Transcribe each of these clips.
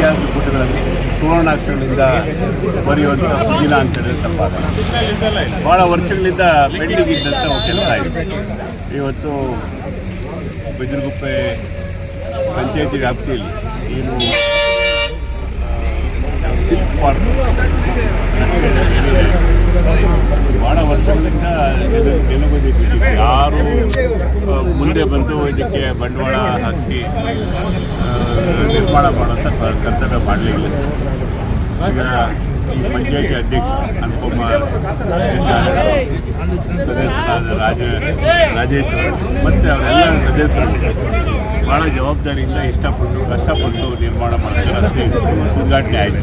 ಇತಿಹಾಸದ ಪುಟಗಳಲ್ಲಿ ಸುವರ್ಣಾಕ್ಷರಗಳಿಂದ ಬರೆಯುವಂಥ ಸುದಿನ ಅಂತ ಹೇಳಿದ್ರೆ ತಪ್ಪಾಗಲ್ಲ ಭಾಳ ವರ್ಷಗಳಿಂದ ಪೆಂಡಿಂಗ್ ಇದ್ದಂಥ ಕೆಲಸ ಇದೆ ಇವತ್ತು ಬಿದ್ರಗುಪ್ಪೆ ಪಂಚಾಯತಿ ವ್ಯಾಪ್ತಿಯಲ್ಲಿ ಏನು ಭಾಳ ವರ್ಷಗಳಿಂದ ನೆಲ ನೆಲಗುದಿ ಬಿಟ್ಟಿದೆ ಯಾರು ಮುಂದೆ ಬಂದು ಇದಕ್ಕೆ ಬಂಡವಾಳ ಹಾಕಿ ನಿರ್ಮಾಣ ಮಾಡುವಂಥ ಕರ್ತವ್ಯ ಮಾಡಲಿಲ್ಲ ಈಗ ಈ ಪಂಚಾಯತಿ ಅಧ್ಯಕ್ಷ ಅನುಕುಮಾರ್. ಸದಸ್ಯರಾದ ರಾಜ ರಾಜೇಶ್ ಅವರು. ಮತ್ತು ಅವರೆಲ್ಲ ಸದಸ್ಯರು. ಭಾಳ ಜವಾಬ್ದಾರಿಯಿಂದ ಇಷ್ಟಪಟ್ಟು ಕಷ್ಟಪಟ್ಟು ನಿರ್ಮಾಣ ಮಾಡ್ತಾರೆ ರಸ್ತೆ ಉದ್ಘಾಟನೆ ಆಯಿತು.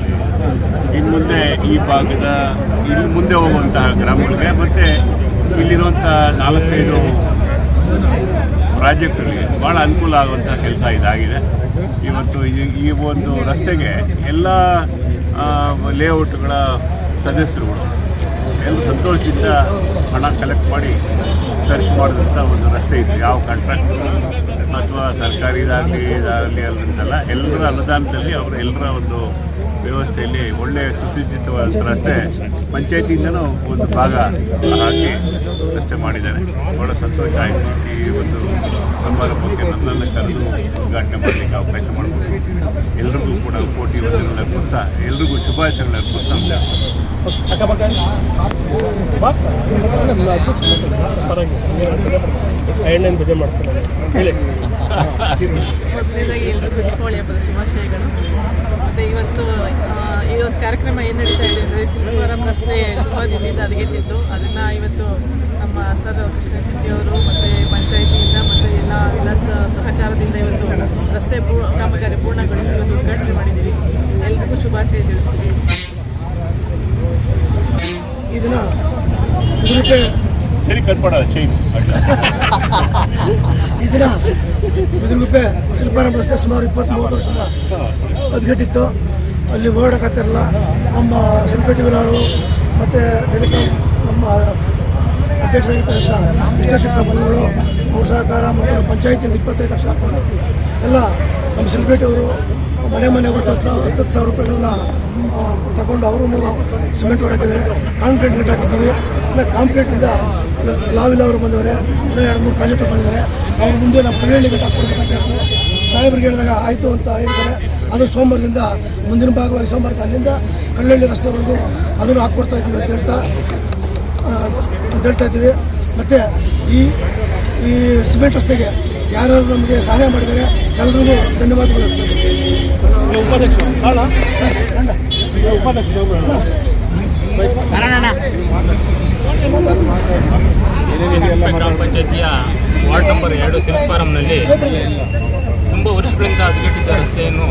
ಇನ್ನು ಮುಂದೆ ಈ ಭಾಗದ ಇಲ್ಲಿ ಮುಂದೆ ಹೋಗುವಂತಹ ಗ್ರಾಮಗಳಿಗೆ, ಮತ್ತು ಇಲ್ಲಿರುವಂಥ ನಾಲ್ಕೈದು ಪ್ರಾಜೆಕ್ಟ್ಗಳಿಗೆ ಭಾಳ ಅನುಕೂಲ ಆಗುವಂಥ ಕೆಲಸ ಇದಾಗಿದೆ. ಇವತ್ತು ಈ ಒಂದು ರಸ್ತೆಗೆ ಎಲ್ಲ ಲೇಔಟ್ಗಳ ಸದಸ್ಯರುಗಳು. ಎಲ್ಲ ಸಂತೋಷದಿಂದ ಹಣ ಕಲೆಕ್ಟ್ ಮಾಡಿ ಖರ್ಚು ಮಾಡಿದಂಥ ಒಂದು ರಸ್ತೆ ಇದೆ. ಯಾವ ಕಾಂಟ್ರಾಕ್ಟ್ ಅಥವಾ ಸರ್ಕಾರಿ ಇದಾಗಲಿ ಇದಾಗಲಿ ಅಲ್ಲಂತಲ್ಲ ಎಲ್ಲರ ಅನುದಾನದಲ್ಲಿ ಅವರು ಎಲ್ಲರ ಒಂದು ವ್ಯವಸ್ಥೆಯಲ್ಲಿ ಒಳ್ಳೆಯ ಸುಸಜ್ಜಿತವಾದ ರಸ್ತೆ ಪಂಚಾಯತಿಯಿಂದನೂ ಒಂದು ಭಾಗ ಹಾಕಿ ರಸ್ತೆ ಮಾಡಿದ್ದಾರೆ. ಬಹಳ ಸಂತೋಷ ಆಯಿತು. ಈ ಒಂದು ಸಮಾರಂಭಕ್ಕೆ ನನ್ನನ್ನು ಕರೆದು ಉದ್ಘಾಟನೆ ಮಾಡಲಿಕ್ಕೆ ಅವಕಾಶ ಮಾಡಿಕೊಟ್ಟು ಎಲ್ರಿಗೂ ಕೂಡ ಕೋಟಿ ವಂದನೆಗಳು ಅರ್ಪಿಸ್ತಾ, ಎಲ್ರಿಗೂ ಶುಭಾಶಯಗಳು ಅರ್ಪಿಸ್ತಾ. ಮೊದಲನೇದಾಗಿ ಎಲ್ರಿಗೂ ದೀಪಾವಳಿ ಹಬ್ಬದ ಶುಭಾಶಯಗಳು. ಮತ್ತು ಇವತ್ತು ಕಾರ್ಯಕ್ರಮ ಏನು ನಡೀತಾ ಇದೆ ಅಂದರೆ ಸಿಲ್ವರಂ ರಸ್ತೆ ತುಂಬ ದಿನದಿಂದ ಅದಗೆಟ್ಟಿತ್ತು ಅದನ್ನು ಇವತ್ತು ನಮ್ಮ ಸರ್ ಕೃಷ್ಣ ಶೆಟ್ಟಿಯವರು ಮತ್ತು ಪಂಚಾಯತಿಯಿಂದ ಮತ್ತು ಎಲ್ಲ ಎಲ್ಲ ಸಹಕಾರದಿಂದ ಇವತ್ತು ರಸ್ತೆ ಪೂ ಕಾಮಗಾರಿ ಪೂರ್ಣಗೊಳಿಸಿ ಇವತ್ತು ಉದ್ಘಾಟನೆ ಮಾಡಿದ್ದೀವಿ. ಎಲ್ರಿಗೂ ಶುಭಾಶಯ ತಿಳಿಸ್ತೀವಿ. ಇದನ್ನು ದಿನ ಸರಿ ಈ ದಿನ ಬಿದಿರುಗುಪ್ಪೆ ಶಿಲ್ಪಾರಾಮ ರಸ್ತೆ ಸುಮಾರು ಇಪ್ಪತ್ತ್ ಮೂವತ್ತು ವರ್ಷದ ಅಲ್ಲಿ ಓಡಾಡಕತ್ತಿರಲ್ಲ ನಮ್ಮ ಶಿಲ್ಪೇಟಿ ವಿಲಾರು ಮತ್ತು ಟೆಲಿಕಾಂ ನಮ್ಮ ಅಧ್ಯಕ್ಷರಾಗಿರ್ತಕ್ಕಂಥ ಕೃಷ್ಣಶೇಖರ ಮನೆಗಳು ಅವ್ರ ಸಹಕಾರ ಮತ್ತು ಪಂಚಾಯತಿಯಿಂದ ಇಪ್ಪತ್ತೈದು ಲಕ್ಷ ಹಾಕೊಂಡು ಎಲ್ಲ ನಮ್ಮ ಸಿಂಪೇಟಿಯವರು ಮನೆ ಮನೆ ಹತ್ತು ಹತ್ತು ಸಾವಿರ ರೂಪಾಯಿಗಳನ್ನ ತಗೊಂಡು ಅವರು ಸಿಮೆಂಟ್ ಹೊಡಕಿದ್ದಾರೆ ಕಾಂಕ್ರೀಟ್ ರೇಟ್ ಹಾಕಿದ್ದೀವಿ. ಇಲ್ಲ ಕಾಂಕ್ರೀಟಿಂದ ಲಾವಿಲ್ಲ ಅವರು ಬಂದವರೆ ಎರಡು ಮೂರು ಪ್ರಾಜೆಕ್ಟ್ ಬಂದಿದ್ದಾರೆ. ಅವ್ರ ಮುಂದೆ ನಮ್ಮ ಗಿಟ್ ಹಾಕ್ಕೊಡ್ಬೇಕಂತ ಹೇಳ್ತಾರೆ ಸಾಹೇಬ್ರಿಗೆ ಹೇಳಿದಾಗ ಆಯಿತು ಅಂತ ಹೇಳ್ತಾರೆ ಅದು ಸೋಮವಾರದಿಂದ ಮುಂದಿನ ಭಾಗವಾಗಿ ಸೋಮವಾರಕ್ಕೆ ಅಲ್ಲಿಂದ ಕಳ್ಳಹಳ್ಳಿ ರಸ್ತೆವರೆಗೂ ಅದನ್ನು ಹಾಕ್ಕೊಡ್ತಾ ಇದ್ದೀವಿ ಅಂತ ಹೇಳ್ತಾ ಅಂತ ಹೇಳ್ತಾ ಇದ್ದೀವಿ. ಮತ್ತು ಈ ಈ ಸಿಮೆಂಟ್ ರಸ್ತೆಗೆ ಯಾರು ನಮಗೆ ಸಹಾಯ ಮಾಡಿದ್ದಾರೆ ಎಲ್ಲರಿಗೂ ಧನ್ಯವಾದಗಳು. ಉಪಾಧ್ಯಕ್ಷ ಗ್ರಾಮ ಪಂಚಾಯತಿಯ ವಾರ್ಡ್ ನಂಬರ್ ಎರಡು ಶಿಲ್ಪಾರಂನಲ್ಲಿ ತುಂಬ ವರ್ಷಗಳಿಂದ ಹದಗೆಟ್ಟಿದ್ದ ರಸ್ತೆಯನ್ನು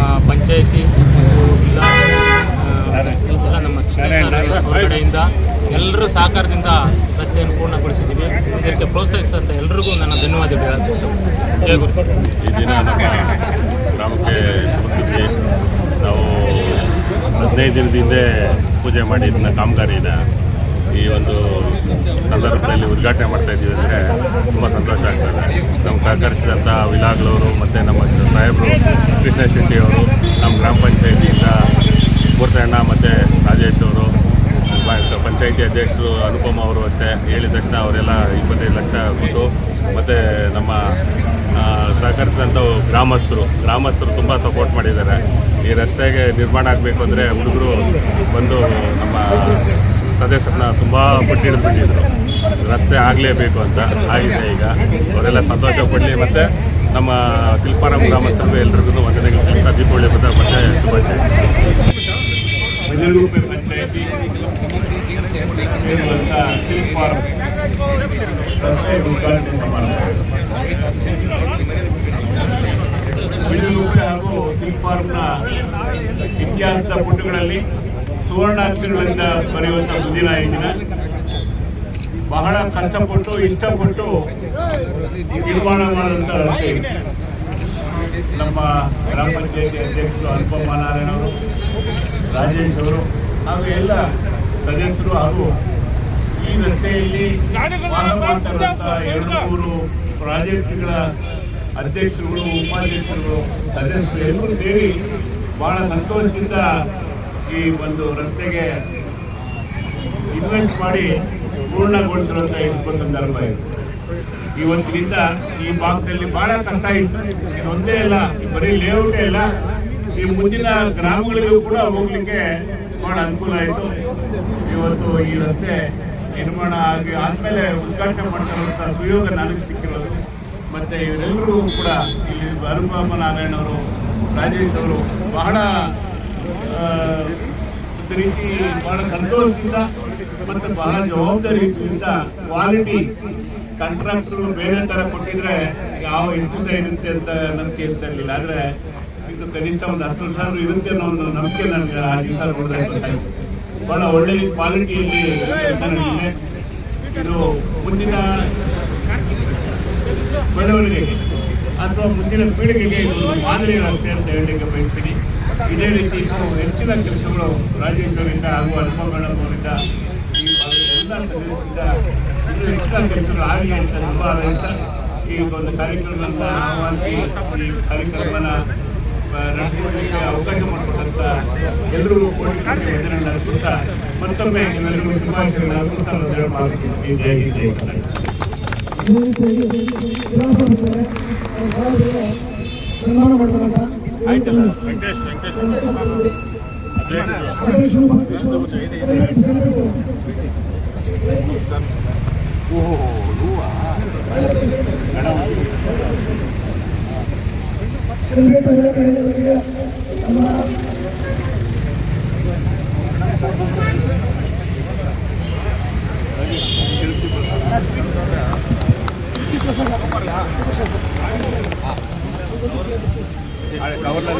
ನಮ್ಮ ಪಂಚಾಯತಿ ಮತ್ತು ಜಿಲ್ಲಾ ಎಲ್ಲ ನಮ್ಮ ಕಡೆಯಿಂದ ಹೊರಗಡೆಯಿಂದ ಎಲ್ಲರ ಸಹಕಾರದಿಂದ ರಸ್ತೆಯನ್ನು ಪೂರ್ಣಗೊಳಿಸಿದ್ದೀವಿ. ಇದಕ್ಕೆ ಪ್ರೋತ್ಸಾಹಿಸಿದಂಥ ಎಲ್ರಿಗೂ ನನ್ನ ಇಷ್ಟಪಡ್ತೀನಿ. ಜಯ ಗುರು. ಈ ದಿನ ನಮ್ಮ ಗ್ರಾಮಕ್ಕೆ ಸುದ್ದಿ ನಾವು ಹದಿನೈದು ದಿನದಿಂದ ಹಿಂದೆ ಪೂಜೆ ಮಾಡಿ ಇದನ್ನ ಕಾಮಗಾರಿ ಇದೆ. ಈ ಒಂದು ಸಂದರ್ಭದಲ್ಲಿ ಉದ್ಘಾಟನೆ ಮಾಡ್ತಾ ಇದ್ದೀವಿ ಅಂದರೆ ತುಂಬ ಸಂತೋಷ ಆಗ್ತದೆ. ನಮ್ಗೆ ಸಹಕರಿಸಿದಂಥ ವಿಲಾಗ್ಲವರು ಮತ್ತು ನಮ್ಮ ಸಾಹೇಬರು ಕೃಷ್ಣ ಶೆಟ್ಟಿ ಅವರು, ನಮ್ಮ ಗ್ರಾಮ ಪಂಚಾಯತಿಯಿಂದ ಮೂರ್ತಣ್ಣ ಮತ್ತು ರಾಜೇಶ್ ಅವರು ಪಂಚಾಯತಿ ಅಧ್ಯಕ್ಷರು ಅನುಪಮ ಅವರು ಅಷ್ಟೇ. ಹೇಳಿದ ತಕ್ಷಣ ಅವರೆಲ್ಲ ಇಪ್ಪತ್ತೈದು ಲಕ್ಷ ಕೊಟ್ಟು ಮತ್ತು ನಮ್ಮ ಸಹಕರಿಸಿದಂಥ ಗ್ರಾಮಸ್ಥರು ಗ್ರಾಮಸ್ಥರು ತುಂಬ ಸಪೋರ್ಟ್ ಮಾಡಿದ್ದಾರೆ. ಈ ರಸ್ತೆಗೆ ನಿರ್ಮಾಣ ಆಗಬೇಕು ಅಂದರೆ ಹುಡುಗರು ಬಂದು ನಮ್ಮ ಸದಸ್ಯರನ್ನ ತುಂಬ ಹಿಡಿದ್ಬಿಟ್ಟಿದ್ರು ರಸ್ತೆ ಆಗಲೇಬೇಕು ಅಂತ ಆಗಿದೆ ಈಗ. ಅವರೆಲ್ಲ ಸಂತೋಷ ಪಡಲಿ ಮತ್ತು ನಮ್ಮ ಶಿಲ್ಪಾರಾಮ್ ಗ್ರಾಮಸ್ಥರು ಎಲ್ರಿಗೂ ವಂದನೆಗಳು ತಿಳಿಸ್ತಾ ದೀಪಾವಳಿ ಬಂದ ಮತ್ತೆ ಶುಭಾಶಯ. ಪಂಚಾಯತಿ. ಉದ್ಘಾಟನೆ ಸಮಾರಂಭ. ಹಾಗೂ ಸಿಲ್ಕ್ ಫಾರ್ಮ್ನ ಇತಿಹಾಸದ ಪುಟಗಳಲ್ಲಿ ಸುವರ್ಣಾಕ್ಷರಗಳಿಂದ ಬರೆಯುವಂಥ ಸುದಿನ ಈ ದಿನ ಬಹಳ ಕಷ್ಟಪಟ್ಟು, ಇಷ್ಟಪಟ್ಟು ನಿರ್ಮಾಣ ಮಾಡಿದಂಥ ರಸ್ತೆ. ನಮ್ಮ ಗ್ರಾಮ ಪಂಚಾಯತಿ ಅಧ್ಯಕ್ಷರು ಅನುಪಮ ನಾರಾಯಣ ಅವರು, ರಾಜೇಶ್ ಅವರು, ಹಾಗೂ ಎಲ್ಲ ಸದಸ್ಯರು ಹಾಗೂ ಈ ರಸ್ತೆಯಲ್ಲಿ ಎರಡು ಮೂರು ಪ್ರಾಜೆಕ್ಟ್ಗಳ ಅಧ್ಯಕ್ಷರುಗಳು, ಉಪಾಧ್ಯಕ್ಷರುಗಳು, ಸದಸ್ಯರು ಎಲ್ಲರೂ ಸೇರಿ ಬಹಳ ಸಂತೋಷದಿಂದ ಈ ಒಂದು ರಸ್ತೆಗೆ ಇನ್ವೆಸ್ಟ್ ಮಾಡಿ ಪೂರ್ಣಗೊಳಿಸಿರುವಂಥ ಶುಭ ಸಂದರ್ಭ ಇದು. ಇವತ್ತಿನಿಂದ ಈ ಭಾಗದಲ್ಲಿ ಬಹಳ ಕಷ್ಟ ಇತ್ತು. ಇದೊಂದೇ ಇಲ್ಲ ಬರೀ ಲೇಔಟೇ ಇಲ್ಲ ಈ ಮುಂದಿನ ಗ್ರಾಮಗಳಿಗೂ ಕೂಡ ಹೋಗ್ಲಿಕ್ಕೆ ಬಹಳ ಅನುಕೂಲ ಆಯಿತು. ಇವತ್ತು ಈ ರಸ್ತೆ ನಿರ್ಮಾಣ ಆಗಿ ಆದಮೇಲೆ ಉದ್ಘಾಟನೆ ಮಾಡ್ತಿರುವಂಥ ಸುಯೋಗ ನನಗೆ ಸಿಕ್ಕಿರೋದು. ಮತ್ತು ಇವರೆಲ್ಲರೂ ಕೂಡ ಇಲ್ಲಿ ಅನುಪಮ ನಾರಾಯಣ ಅವರು, ರಾಜೇಶ್ ಅವರು ಬಹಳ ಒಂದು ರೀತಿ ಬಹಳ ಸಂತೋಷದಿಂದ ಮತ್ತು ಬಹಳ ಜವಾಬ್ದಾರಿಯಿಂದ ಕ್ವಾಲಿಟಿ ಕಾಂಟ್ರಾಕ್ಟರ್ ಬೇರೆ ಥರ ಕೊಟ್ಟಿದ್ರೆ ಯಾವ ಎಷ್ಟು ದಿವಸ ಇರುತ್ತೆ ಅಂತ ನಂಬಿಕೆ ಇರ್ತಾ ಇರಲಿಲ್ಲ. ಆದರೆ ಇದು ಕನಿಷ್ಠ ಒಂದು ಹತ್ತು ವರ್ಷ ಇರುತ್ತೆ ಅನ್ನೋ ಒಂದು ನಂಬಿಕೆ ನನಗೆ ಆ ದಿವಸ ನೋಡಿದ್ರೆ ಬಹಳ ಒಳ್ಳೆ ಕ್ವಾಲಿಟಿಯಲ್ಲಿ ಕೆಲಸ ಇದು ಮುಂದಿನ ಬೆಳವಣಿಗೆಗೆ. ಅಥವಾ ಮುಂದಿನ ಪೀಳಿಗೆಗೆ ಇದು ಒಂದು ಮಾದರಿ ರಸ್ತೆ ಅಂತ ಹೇಳಲಿಕ್ಕೆ ಬಯಸ್ತೀನಿ. ಇದೇ ರೀತಿ ಇನ್ನೂ ಹೆಚ್ಚಿನ ಕೆಲಸಗಳು ರಾಜೇಶ್ವರಿಂದ ಹಾಗೂ ಅನುಪಮ ಮೇಡಮ್ ಅವರಿಂದ ಎಲ್ಲ ಸದಸ್ಯರಿಂದ ಇನ್ನೂ ಹೆಚ್ಚಿನ ಕೆಲಸಗಳು ಆಗಲಿ ಅಂತ ತುಂಬ ಹಾರೈಸ್ತಾ ಈ ಒಂದು ಕಾರ್ಯಕ್ರಮವನ್ನು ಆಹ್ವಾನಿಸಿ ಈ ಕಾರ್ಯಕ್ರಮನ ನಡೆಸಿಕೊಳ್ಳಲಿಕ್ಕೆ ಅವಕಾಶ ಮಾಡಿಕೊಟ್ಟಂತ ಎಲ್ಲರಿಗೂ ಕೋಟಿ ನಡೆಸುತ್ತಾ ಮತ್ತೊಮ್ಮೆ ನಿಮ್ಮೆಲ್ಲರಿಗೂ ಶುಭಾಶಯಗಳನ್ನು ಅರ್ಪಿಸ್ತಾ ಜಯ ಹೇಳಿ ಹಿಂದ್, ಜೈ ಕರ್ನಾಟಕ. ಸನ್ಮಾನ ಮಾಡ್ತಾರಂತ ಆಯ್ತಲ್ಲ కవర్లో